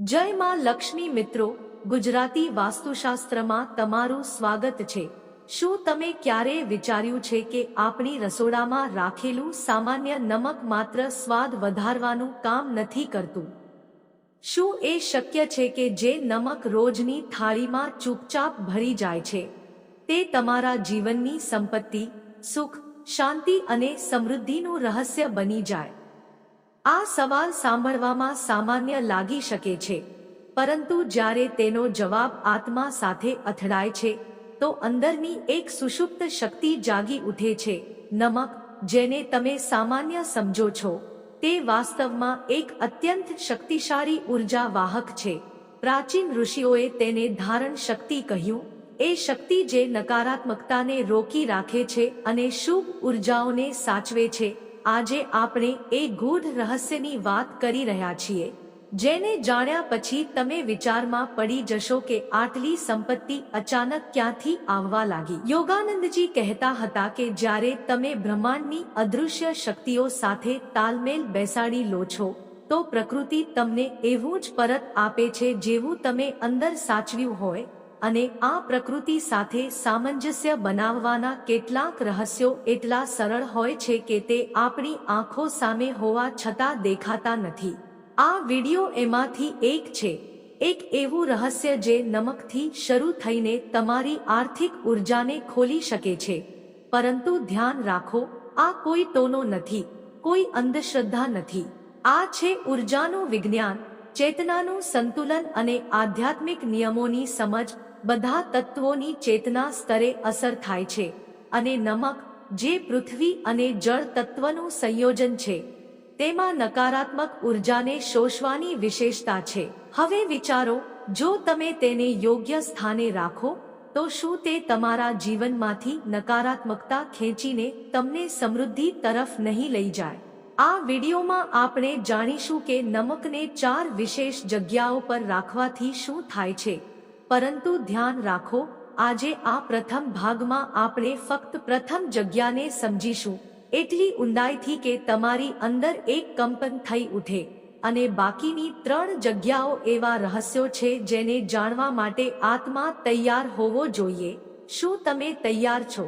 જય માં લક્ષ્મી મિત્રો, ગુજરાતી વાસ્તુશાસ્ત્રમાં તમારું સ્વાગત છે. શું તમે ક્યારેય વિચાર્યું છે કે આપણી રસોડામાં રાખેલું સામાન્ય નમક માત્ર સ્વાદ વધારવાનું કામ નથી કરતું? શું એ શક્ય છે કે જે નમક રોજની થાળીમાં ચૂપચાપ ભરી જાય છે? તે તમારા જીવનની સંપત્તિ, સુખ, શાંતિ અને સમૃદ્ધિનું રહસ્ય બની જાય. આ સવાલ સાંભળવામાં સામાન્ય લાગી શકે છે. પરંતુ જ્યારે તેનો જવાબ આત્મા સાથે અથડાય છે, તો અંદરની એક સુષુપ્ત શક્તિ જાગી ઉઠે છે. નમક, જેને તમે સામાન્ય સમજો છો, તે વાસ્તવમાં એક અત્યંત શક્તિશાળી ઊર્જા વાહક છે. પ્રાચીન ઋષિઓએ તેને ધારણ શક્તિ કહ્યું. એ શક્તિ જે નકારાત્મકતાને રોકી રાખે છે અને શુભ ઉર્જાઓને સાચવે છે. આજે આપણે એ ગૂઢ રહસ્યની વાત કરી રહ્યા છીએ, જેને જાણ્યા પછી તમે વિચારમાં પડી જશો કે આટલી સંપત્તિ અચાનક ક્યાંથી આવવા લાગી. યોગાનંદજી કહેતા હતા કે જ્યારે તમે બ્રહ્માંડની અદૃશ્ય શક્તિઓ સાથે તાલમેલ બેસાડી લો છો, તો પ્રકૃતિ તમને એવું જ પરત આપે છે જેવું તમે અંદર સાચવ્યું હોય અને આ પ્રકૃતિ સાથે સામંજસ્ય બનાવવાના કેટલાક રહસ્યો એટલા સરળ હોય છે કે તે આપણી આંખો સામે હોવા છતાં દેખાતા નથી. આ વિડિયો એમાંથી એક છે. એક એવું રહસ્ય જે નમકથી શરૂ થઈને તમારી આર્થિક ઉર્જાને ખોલી શકે છે. પરંતુ ધ્યાન રાખો, આ કોઈ ટોનો નથી, કોઈ અંધશ્રદ્ધા નથી. આ છે ઉર્જાનું વિજ્ઞાન, ચેતનાનું સંતુલન અને આધ્યાત્મિક નિયમોની સમજ બધા તત્વોની ચેતના સ્તરે અસર થાય છે અને નમક, જે પૃથ્વી અને જળ તત્વનું સંયોજન છે, તેમાં નકારાત્મક ઉર્જાને શોષવાની વિશેષતા છે. હવે વિચારો, જો તમે તેને યોગ્ય સ્થાને રાખો, તો શું તે તમારા જીવનમાંથી નકારાત્મકતા ખેંચીને તમને સમૃદ્ધિ તરફ નહીં લઈ જાય? આ વિડીયોમાં આપણે જાણીશું કે નમકને ચાર વિશેષ જગ્યાઓ પર રાખવાથી શું થાય છે. પરંતુ ધ્યાન રાખો, આજે આ પ્રથમ ભાગમાં આપણે ફક્ત પ્રથમ જગ્યાને સમજીશું. એટલી ઊંડાઈથી કે તમારી અંદર એક કંપન થઈ ઉઠે. અને બાકીની ત્રણ જગ્યાઓ એવા રહસ્યો છે જેને જાણવા માટે આત્મા તૈયાર હોવો જોઈએ. શું તમે તૈયાર છો?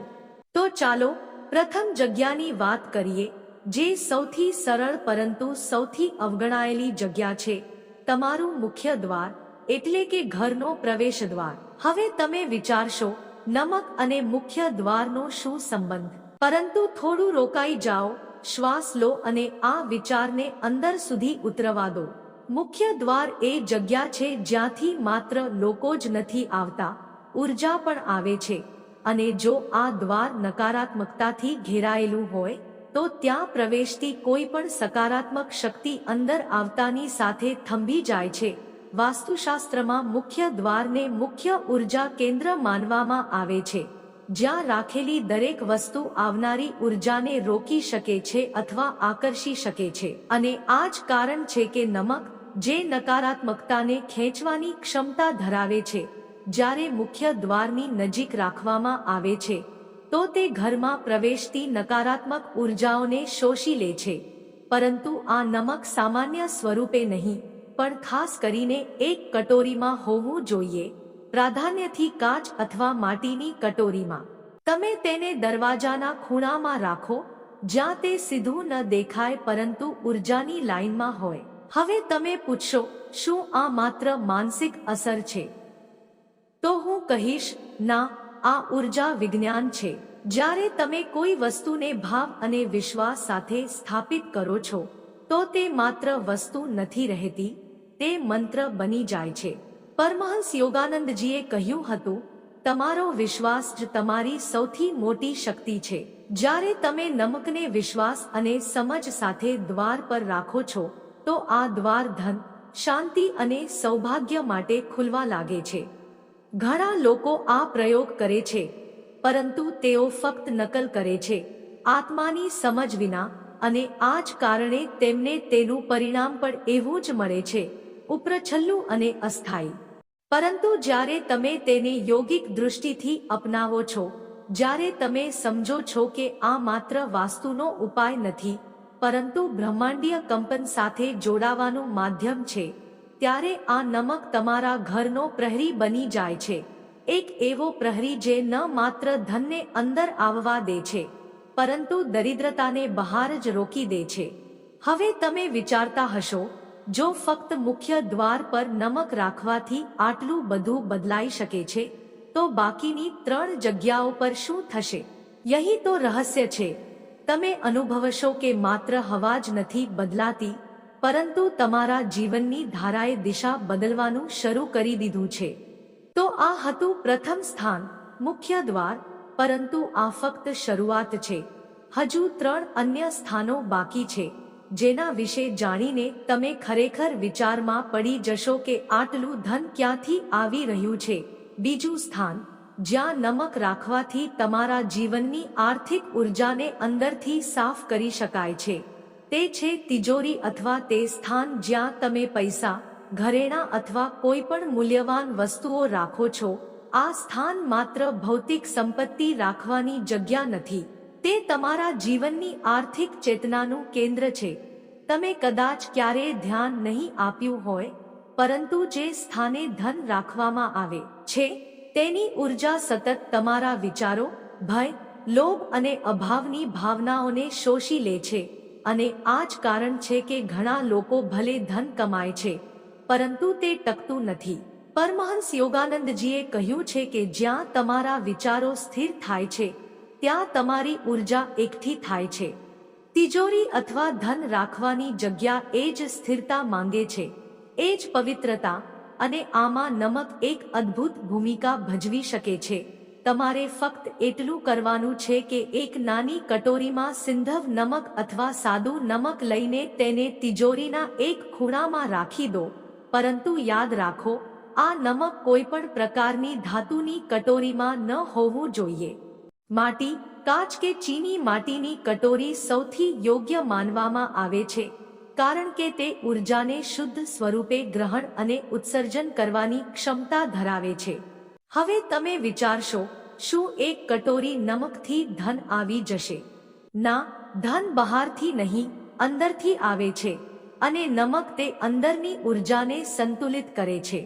તો ચાલો, પ્રથમ જગ્યાની વાત કરીએ, જે સૌથી સરળ પરંતુ સૌથી અવગણાયેલી જગ્યા છે. તમારું મુખ્ય દ્વાર એટલે કે ઘરનો પ્રવેશ દ્વાર હવે તમે વિચારશો, નમક અને મુખ્ય દ્વારનો શું સંબંધ? પરંતુ થોડું રોકાઈ જાઓ, શ્વાસ લો અને આ વિચારને અંદર સુધી ઉતરવા દો. મુખ્ય દ્વાર એ જગ્યા છે જ્યાંથી માત્ર લોકો જ નથી આવતા, ઊર્જા પણ આવે છે. અને જો આ દ્વાર નકારાત્મકતાથી ઘેરાયેલું હોય, તો ત્યાં પ્રવેશતી કોઈ પણ સકારાત્મક શક્તિ અંદર આવતાની સાથે થંભી જાય છે. વાસ્તુશાસ્ત્રમાં મુખ્ય દ્વારને મુખ્ય ઊર્જા કેન્દ્ર માનવામાં આવે છે. જ્યાં રાખેલી દરેક વસ્તુ આવનારી ઉર્જાને રોકી શકે છે અથવા આકર્ષી શકે છે. અને આ જ કારણ છે કે નમક, જે નકારાત્મકતાને ખેંચવાની ક્ષમતા ધરાવે છે, જ્યારે મુખ્ય દ્વારની નજીક રાખવામાં આવે છે, તો તે ઘરમાં પ્રવેશતી નકારાત્મક ઉર્જાઓને શોષી લે છે. પરંતુ આ નમક સામાન્ય સ્વરૂપે નહીં. પણ ખાસ કરીને એક કટોરીમાં હોવું જોઈએ. પ્રાધાન્યથી કાચ અથવા માટીની કટોરીમાં. તમે તેને દરવાજાના ખૂણામાં રાખો, જ્યાં તે સીધું ન દેખાય પરંતુ ઉર્જાની લાઇનમાં હોય. હવે તમે પૂછશો, શું આ માત્ર માનસિક અસર છે? તો હું કહીશ, ના, આ ઊર્જા વિજ્ઞાન છે. જ્યારે તમે કોઈ વસ્તુને ભાવ અને વિશ્વાસ સાથે સ્થાપિત કરો છો, તો તે માત્ર વસ્તુ નથી રહેતી. તે મંત્ર બની જાય છે. પરમહંસ યોગાનંદજીએ કહ્યું હતું, તમારો વિશ્વાસ જ તમારી સૌથી મોટી શક્તિ છે. જ્યારે તમે નમકને વિશ્વાસ અને સમજ સાથે દ્વાર પર રાખો છો, તો આ દ્વાર ધન, શાંતિ અને સૌભાગ્ય માટે ખુલવા લાગે છે. ઘણા લોકો આ પ્રયોગ કરે છે, પરંતુ તેઓ ફક્ત નકલ કરે છે. આત્માની સમજ વિના અને આ જ કારણે તેમને તેનું પરિણામ પણ એવું જ મળે છે. ઉપરછલ્લું અને અસ્થાયી. પરંતુ જ્યારે તમે તેને યોગિક દૃષ્ટિથી અપનાવો છો, જ્યારે તમે સમજો છો કે આ માત્ર વાસ્તુનો ઉપાય નથી, પરંતુ બ્રહ્માંડીય કંપન સાથે જોડાવાનું માધ્યમ છે, ત્યારે આ નમક તમારા ઘરનો પ્રહરી બની જાય છે. એક એવો પ્રહરી જે ન માત્ર ધનને અંદર આવવા દે છે, પરંતુ દરિદ્રતાને બહાર જ રોકી દે છે. હવે તમે વિચારતા હશો જો ફક્ત મુખ્ય દ્વાર પર નમક રાખવાથી આટલું બધું બદલાઈ શકે છે, તો બાકીની ત્રણ જગ્યાઓ પર શું થશે? યહી તો રહસ્ય છે. તમે અનુભવશો કે માત્ર હવા જ નથી બદલાતી, પરંતુ તમારા જીવનની ધારાએ દિશા બદલવાનું શરૂ કરી દીધું છે. તો આ હતું પ્રથમ સ્થાન, મુખ્ય દ્વાર, પરંતુ આ ફક્ત શરૂઆત છે. હજુ ત્રણ અન્ય સ્થાનો બાકી છે. જેના વિશે જાણીને તમે ખરેખર વિચારમાં પડી જશો કે આટલું ધન ક્યાંથી આવી રહ્યું છે. બીજું સ્થાન, જ્યાં નમક રાખવાથી તમારા જીવનની આર્થિક ઉર્જાને અંદરથી સાફ કરી શકાય છે. તે છે તિજોરી અથવા તે સ્થાન જ્યાં તમે પૈસા, ઘરેણા અથવા કોઈ પણ મૂલ્યવાન વસ્તુઓ રાખો છો. આ સ્થાન માત્ર ભૌતિક સંપત્તિ રાખવાની જગ્યા નથી. તે તમારા જીવનની આર્થિક ચેતનાનું કેન્દ્ર છે. તમે કદાચ ક્યારેય ધ્યાન નહીં આપ્યું હોય, પરંતુ જે સ્થાને ધન રાખવામાં આવે છે, તેની ઊર્જા સતત તમારા વિચારો, ભય, લોભ અને અભાવની ભાવનાઓને શોષી લે છે. અને આ જ કારણ છે કે ઘણા લોકો ભલે ધન કમાય છે, પરંતુ તે ટકતું નથી. પરમહંસ યોગાનંદજીએ કહ્યું છે કે જ્યાં તમારા વિચારો સ્થિર થાય છે ત્યાં તમારી ઊર્જા એકઠી થાય છે. તિજોરી અથવા ધન રાખવાની જગ્યા એ જ સ્થિરતા માંગે છે. એ જ પવિત્રતા અને આમાં નમક એક અદ્ભુત ભૂમિકા ભજવી શકે છે. તમારે ફક્ત એટલું કરવાનું છે કે એક નાની કટોરીમાં સિંધવ નમક અથવા સાદું નમક લઈને તેને તિજોરીના એક ખૂણામાં રાખી દો. પરંતુ યાદ રાખો, આ નમક કોઈપણ પ્રકારની ધાતુની કટોરીમાં ન હોવું જોઈએ. માટી કાચ કે ચીની માટીની કટોરી સૌથી યોગ્ય માનવામાં આવે છે, કારણ કે તે ઉર્જાને શુદ્ધ સ્વરૂપે ગ્રહણ અને ઉત્સર્જન કરવાની ક્ષમતા ધરાવે છે. હવે તમે વિચારશો, શું એક કટોરી નમકથી ધન આવી જશે? ના, ધન બહારથી નહીં, અંદરથી આવે છે, અને નમક તે અંદરની ઉર્જાને સંતુલિત કરે છે.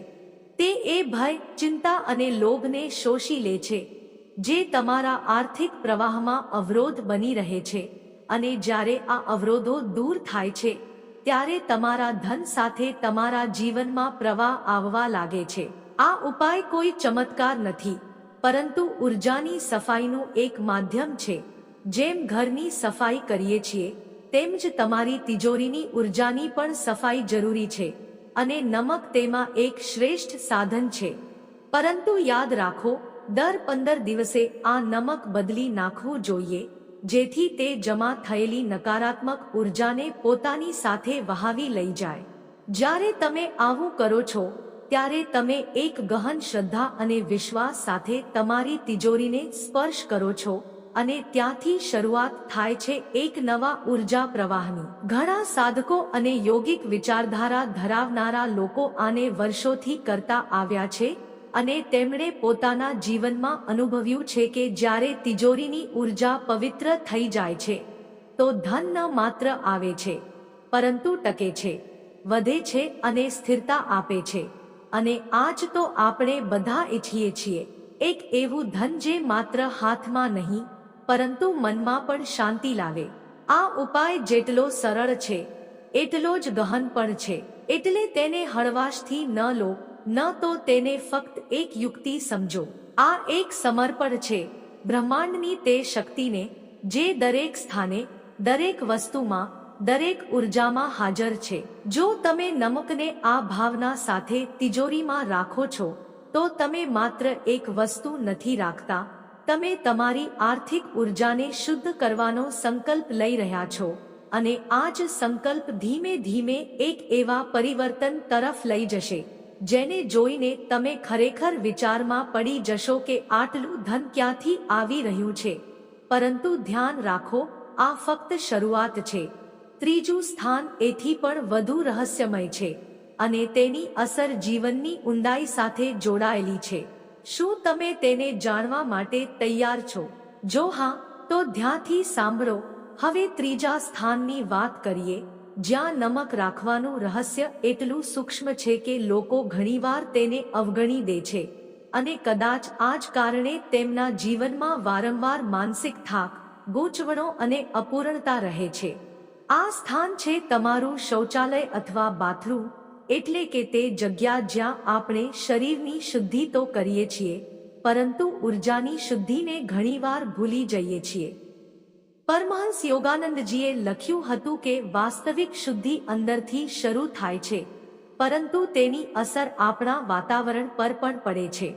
તે એ ભય, ચિંતા અને લોભને શોષી લે છે. જે તમારા આર્થિક પ્રવાહમાં અવરોધ બની રહે છે અને જ્યારે આ અવરોધો દૂર થાય છે, ત્યારે તમારા ધન સાથે તમારા જીવનમાં પ્રવાહ આવવા લાગે છે. આ ઉપાય કોઈ ચમત્કાર નથી, પરંતુ ઉર્જાની સફાઈનું એક માધ્યમ છે. જેમ ઘરની સફાઈ કરીએ છીએ, તેમ જ તમારી તિજોરીની ઉર્જાની પણ સફાઈ જરૂરી છે અને નમક તેમાં એક શ્રેષ્ઠ સાધન છે. પરંતુ યાદ રાખો દર પંદર દિવસે આ નમક બદલી નાખવું જોઈએ, જેથી તે જમા થયેલી નકારાત્મક ઉર્જાને પોતાની સાથે વહાવી લઈ જાય. જ્યારે તમે આવું કરો છો, ત્યારે તમે એક ગહન શ્રદ્ધા અને વિશ્વાસ સાથે તમારી તિજોરીને સ્પર્શ કરો છો અને ત્યાંથી શરૂઆત થાય છે એક નવા ઊર્જા પ્રવાહની. ઘણા સાધકો અને યોગિક વિચારધારા ધરાવનારા લોકો આને વર્ષોથી કરતા આવ્યા છે અને તેમણે પોતાના જીવનમાં અનુભવ્યું છે કે જ્યારે તિજોરીની ઊર્જા પવિત્ર થઈ જાય છે, તો ધન ન માત્ર આવે છે, પરંતુ ટકે છે, વધે છે અને સ્થિરતા આપે છે. અને આજ તો આપણે બધા ઈચ્છીએ છીએ, એક એવું ધન જે માત્ર હાથમાં નહીં, પરંતુ મનમાં પણ શાંતિ લાવે. આ ઉપાય જેટલો સરળ છે, એટલો જ ગહન પણ છે, એટલે તેને હળવાશથી ન લો. ન તો તેને ફક્ત એક યુક્તિ સમજો. આ એક સમર્પણ છે. બ્રહ્માંડની તે શક્તિને, જે દરેક સ્થાને, દરેક વસ્તુમાં, દરેક ઉર્જામાં હાજર છે. જો તમે નમકને આ ભાવના સાથે તિજોરીમાં રાખો છો, તો તમે માત્ર એક વસ્તુ નથી રાખતા. તમે તમારી આર્થિક ઉર્જાને શુદ્ધ કરવાનો સંકલ્પ લઈ રહ્યા છો અને આ જ સંકલ્પ ધીમે ધીમે એક એવા પરિવર્તન તરફ લઈ જશે. જેને જોઈને તમે ખરેખર વિચારમાં પડી જશો કે આટલું ધન ક્યાંથી આવી રહ્યું છે. પરંતુ ધ્યાન રાખો, આ ફક્ત શરૂઆત છે. ત્રીજું સ્થાન એથી પણ વધુ રહસ્યમય છે અને તેની અસર જીવનની ઊંડાઈ સાથે જોડાયેલી છે. શું તમે તેને જાણવા માટે તૈયાર છો? જો હા, તો ધ્યાનથી સાંભળો. હવે ત્રીજા સ્થાનની વાત કરીએ. જ્યાં નમક રાખવાનું રહસ્ય એટલું સૂક્ષ્મ છે કે લોકો ઘણીવાર તેને અવગણી દે છે. અને કદાચ આ જ કારણે તેમના જીવનમાં વારંવાર માનસિક થાક, ગૂંચવણો અને અપૂર્ણતા રહે છે. આ સ્થાન છે તમારું શૌચાલય અથવા બાથરૂમ, એટલે કે તે જગ્યા જ્યાં આપણે શરીરની શુદ્ધિ તો કરીએ છીએ, પરંતુ ઉર્જાની શુદ્ધિને ઘણીવાર ભૂલી જઈએ છીએ. પરમહંસ યોગાનંદજીએ લખ્યું હતું કે વાસ્તવિક શુદ્ધિ અંદરથી શરૂ થાય છે, પરંતુ તેની અસર આપણા વાતાવરણ પર પણ પડે છે.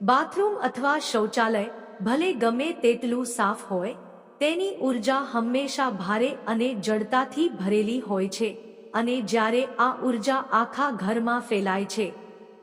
બાથરૂમ અથવા શૌચાલય, ભલે ગમે તેટલું સાફ હોય, તેની ઊર્જા હંમેશા ભારે અને જડતાથી ભરેલી હોય છે, અને જ્યારે આ ઊર્જા આખા ઘરમાં ફેલાય છે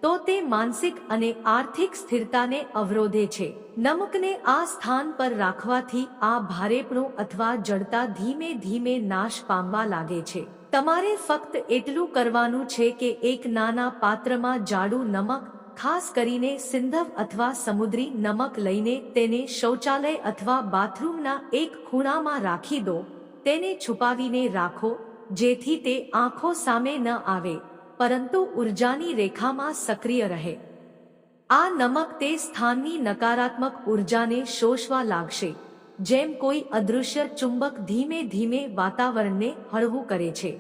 તો તે માનસિક અને આર્થિક સ્થિરતાને અવરોધે છે. નમકને આ સ્થાન પર રાખવાથી આ ભારેપણું અથવા જડતા ધીમે ધીમે નાશ પામવા લાગે છે. તમારે ફક્ત એટલું કરવાનું છે કે એક નાના પાત્રમાં જાડું નમક, ખાસ કરીને સિંધવ અથવા સમુદ્રી નમક લઈને તેને શૌચાલય અથવા બાથરૂમના એક ખૂણામાં રાખી દો. તેને છુપાવીને રાખો, જેથી તે આંખો સામે ન આવે. પરંતુ ઉર્જાની રેખામાં સક્રિય રહે. આ નમક તે સ્થાનની નકારાત્મક ઉર્જાને શોષવા લાગશે, જેમ કોઈ અદૃશ્ય ચુંબક ધીમે ધીમે વાતાવરણને હળવું કરે છે.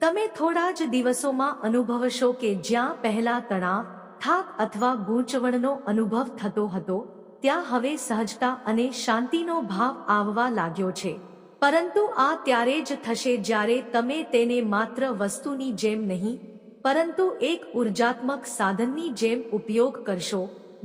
તમે થોડા જ દિવસોમાં અનુભવશો કે જ્યાં પહેલા તણાવ, થાક અથવા ગૂંચવણનો અનુભવ થતો હતો, ત્યાં હવે સહજતા અને શાંતિનો ભાવ આવવા લાગ્યો છે. પરંતુ આ ત્યારે જ થશે જ્યારે તમે તેને માત્ર વસ્તુની જેમ નહીં પરંતુ એક ઉર્જાત્મક સાધનની જેમ ઉપયોગ કરશો.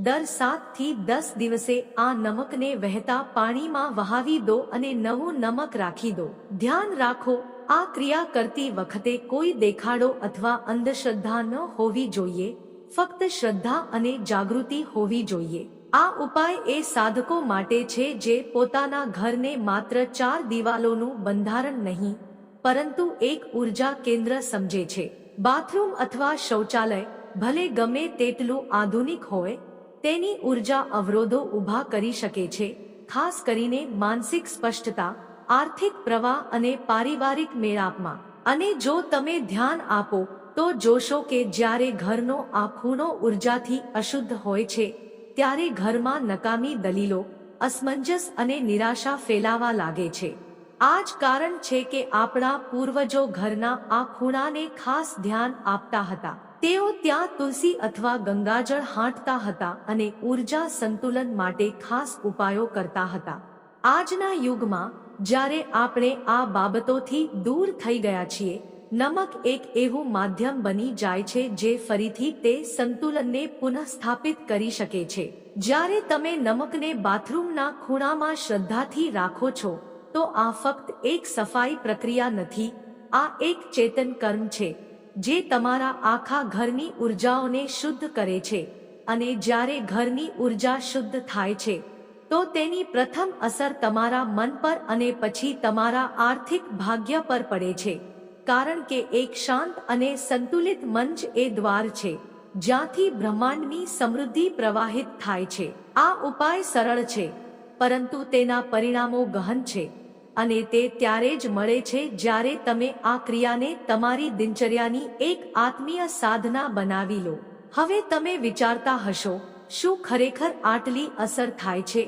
દર સાતથી દસ દિવસે આ નમકને વહેતા પાણીમાં વહાવી દો અને નવું નમક રાખી દો. ધ્યાન રાખો, આ ક્રિયા કરતી વખતે કોઈ દેખાડો અથવા અંધશ્રદ્ધા ન હોવી જોઈએ. ફક્ત શ્રદ્ધા અને જાગૃતિ હોવી જોઈએ. આ ઉપાય એ સાધકો માટે છે જે પોતાના ઘરને માત્ર ચાર દિવાલોનું બંધારણ નહીં, પરંતુ એક ઊર્જા કેન્દ્ર સમજે છે. બાથરૂમ અથવા શૌચાલય, ભલે ગમે તેટલું આધુનિક હોય, તેની ઊર્જા અવરોધો ઊભા કરી શકે છે, ખાસ કરીને માનસિક સ્પષ્ટતા, આર્થિક પ્રવાહ અને પારિવારિક મેળાપમાં. અને જો તમે ધ્યાન આપો, તો જોશો કે જ્યારે ઘરનો આ ખૂણો ઉર્જાથી અશુદ્ધ હોય છે, ત્યારે ઘરમાં નકામી દલીલો, અસમંજસ અને નિરાશા ફેલાવા લાગે છે. આ જ કારણ છે કે આપણા પૂર્વજો ઘરના આ ખૂણાને ખાસ ધ્યાન આપતા હતા. તેઓ ત્યાં તુલસી અથવા ગંગાજળ હાંટતા હતા અને ઊર્જા સંતુલન માટે ખાસ ઉપાયો કરતા હતા. આજના યુગમાં, જ્યારે આપણે આ બાબતોથી દૂર થઈ ગયા છીએ, નમક એક એવું માધ્યમ બની જાય છે જે ફરીથી તે સંતુલનને પુનઃસ્થાપિત કરી શકે છે. જ્યારે તમે નમકને બાથરૂમના ખૂણામાં શ્રદ્ધાથી રાખો છો તો આ ફક્ત એક સફાઈ પ્રક્રિયા નથી, આ એક ચેતન કર્મ છે, જે તમારા આખા ઘરની ઉર્જાઓને શુદ્ધ કરે છે અને જ્યારે ઘરની ઊર્જા શુદ્ધ થાય છે, તો તેની પ્રથમ અસર તમારા મન પર અને પછી તમારા આર્થિક ભાગ્ય પર પડે છે, કારણ કે એક શાંત અને સંતુલિત મંચ એ દ્વાર છે, જ્યાંથી બ્રહ્માંડની સમૃદ્ધિ પ્રવાહિત થાય છે. આ ઉપાય સરળ છે, પરંતુ તેના પરિણામો ગહન છે. અને તે ત્યારે જ મળે છે જ્યારે તમે આ ક્રિયાને તમારી દિનચર્યાની એક આત્મીય સાધના બનાવી લો. હવે તમે વિચારતા હશો, શું ખરેખર આટલી અસર થાય છે?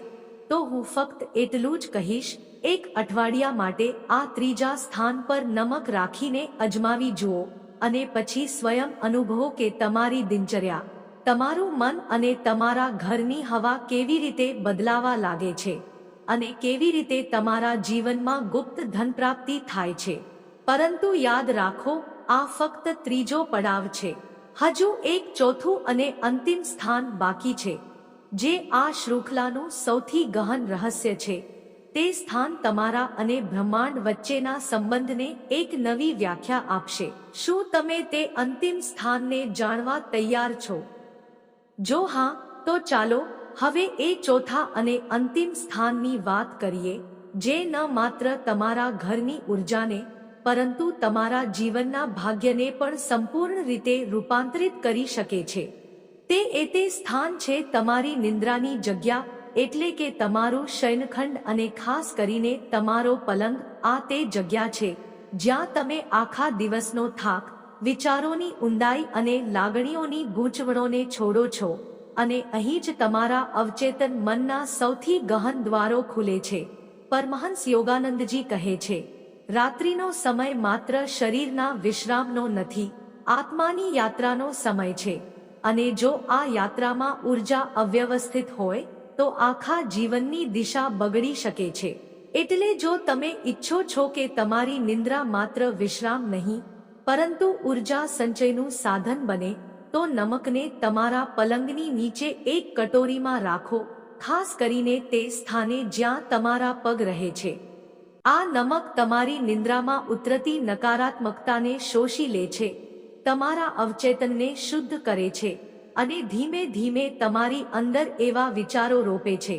તો હું ફક્ત એટલું જ કહીશ, એક અઠવાડિયા માટે આ ત્રીજા સ્થાન પર નમક રાખીને અજમાવી જુઓ અને પછી સ્વયં અનુભવો કે તમારી દિનચર્યા, તમારું મન અને તમારા ઘરની હવા કેવી રીતે બદલાવા લાગે છે. અને કેવી રીતે તમારા જીવનમાં ગુપ્ત ધન પ્રાપ્તિ થાય છે. પરંતુ યાદ રાખો, આ ફક્ત ત્રીજો પડાવ છે. હજુ એક ચોથું અને અંતિમ સ્થાન બાકી છે. જે આ શૃંખલાનું સૌથી ગહન રહસ્ય છે. તે સ્થાન તમારા અને બ્રહ્માંડ વચ્ચેના સંબંધને એક નવી વ્યાખ્યા આપશે. શું તમે તે અંતિમ સ્થાનને જાણવા તૈયાર છો? જો હા, તો ચાલો હવે એ ચોથા અને અંતિમ સ્થાનની વાત કરીએ, જે ન માત્ર તમારા ઘરની ઉર્જાને, પરંતુ તમારા જીવનના ભાગ્યને પણ સંપૂર્ણ રીતે રૂપાંતરિત કરી શકે છે. તે એ તે સ્થાન છે તમારી નિંદ્રાની જગ્યા, એટલે કે તમારું શયનખંડ અને ખાસ કરીને તમારો પલંગ, આ તે જગ્યા છે, જ્યાં તમે આખા દિવસનો થાક, વિચારોની ઊંડાઈ અને લાગણીઓની ગૂંચવણોને છોડો છો. અને અહીં જ તમારા અવચેતન મનના સૌથી ગહન દ્વારો ખુલે છે. પરમહંસ યોગાનંદજી કહે છે, રાત્રિનો સમય માત્ર શરીરના વિશ્રામનો નથી, આત્માની યાત્રાનો સમય છે. અને જો આ યાત્રામાં ઊર્જા અવ્યવસ્થિત હોય, તો આખા જીવનની દિશા બગડી શકે છે. એટલે જો તમે ઈચ્છો છો કે તમારી નિંદ્રા માત્ર વિશ્રામ નહીં, પરંતુ ઊર્જા સંચયનું સાધન બને તો નમકને તમારા પલંગની નીચે એક કટોરીમાં રાખો, ખાસ કરીને તે સ્થાને જ્યાં તમારા પગ રહે છે. આ નમક તમારી નિંદ્રામાં ઉતરતી નકારાત્મકતાને શોષી લે છે, તમારા અવચેતનને શુદ્ધ કરે છે, અને ધીમે ધીમે તમારી અંદર એવા વિચારો રોપે છે,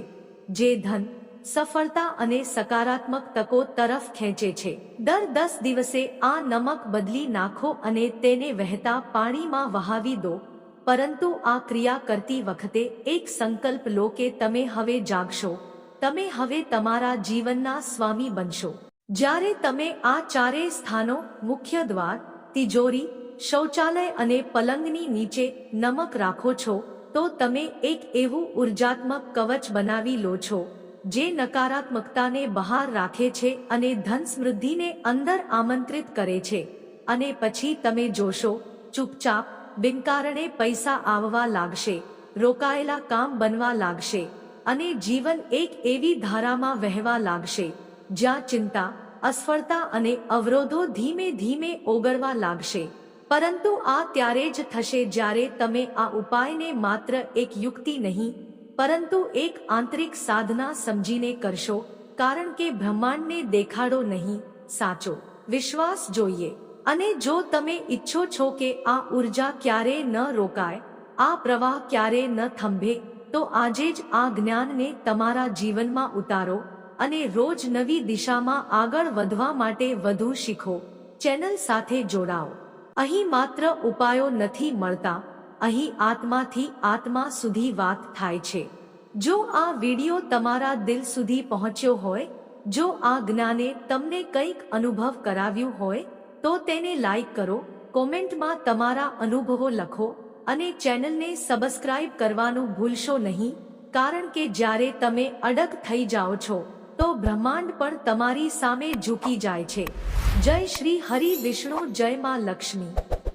જે ધન સફળતા અને સકારાત્મક તકો તરફ ખેંચે છે. દર દસ દિવસે આ નમક બદલી નાખો અને તેને વહેતા પાણીમાં વહાવી દો. પરંતુ આ ક્રિયા કરતી વખતે એક સંકલ્પ લો કે તમે હવે જાગશો. તમે હવે તમારા જીવનના સ્વામી બનશો. જ્યારે તમે આ ચારેય સ્થાનો, મુખ્ય દ્વાર, તિજોરી, શૌચાલય અને પલંગની નીચે નમક રાખો છો, તો તમે એક એવું ઉર્જાત્મક કવચ બનાવી લો છો. જે નકારાત્મકતાને બહાર રાખે છે અને ધન સમૃદ્ધિને અંદર આમંત્રિત કરે છે. અને પછી તમે જોશો, ચૂપચાપ, બિનકારણે પૈસા આવવા લાગશે, રોકાયેલા કામ બનવા લાગશે, અને જીવન એક એવી ધારામાં વહેવા લાગશે, જ્યાં ચિંતા, અસફળતા અને અવરોધો ધીમે ધીમે ઓગળવા લાગશે. પરંતુ આ ત્યારે જ થશે જ્યારે તમે આ ઉપાયને માત્ર એક યુક્તિ નહીં પરંતુ એક આંતરિક સાધના સમજીને કરશો, કારણ કે બ્રહ્માંડને દેખાડો નહીં, સાચો વિશ્વાસ જોઈએ. અને જો તમે ઈચ્છો છો કે આ ઊર્જા ક્યારે ન રોકાય, આ પ્રવાહ ક્યારે ન થંભે, તો આજે જ આ જ્ઞાનને તમારા જીવનમાં ઉતારો અને રોજ નવી દિશામાં આગળ વધવા માટે વધુ શીખો. ચેનલ સાથે જોડાઓ. અહીં માત્ર ઉપાયો નથી મળતા અહીં આત્માથી આત્મા સુધી વાત થાય છે. જો આ વિડિયો તમારા દિલ સુધી પહોંચ્યો હોય, જો આ જ્ઞાને તમને કંઈક અનુભવ કરાવ્યું હોય, તો તેને લાઈક કરો, કોમેન્ટમાં તમારા અનુભવો લખો અને ચેનલને સબસ્ક્રાઇબ કરવાનું ભૂલશો નહીં, કારણ કે જ્યારે તમે અડગ થઈ જાઓ છો, તો બ્રહ્માંડ પણ તમારી સામે ઝૂકી જાય છે. જય શ્રી હરિ વિષ્ણુ, જય માં લક્ષ્મી.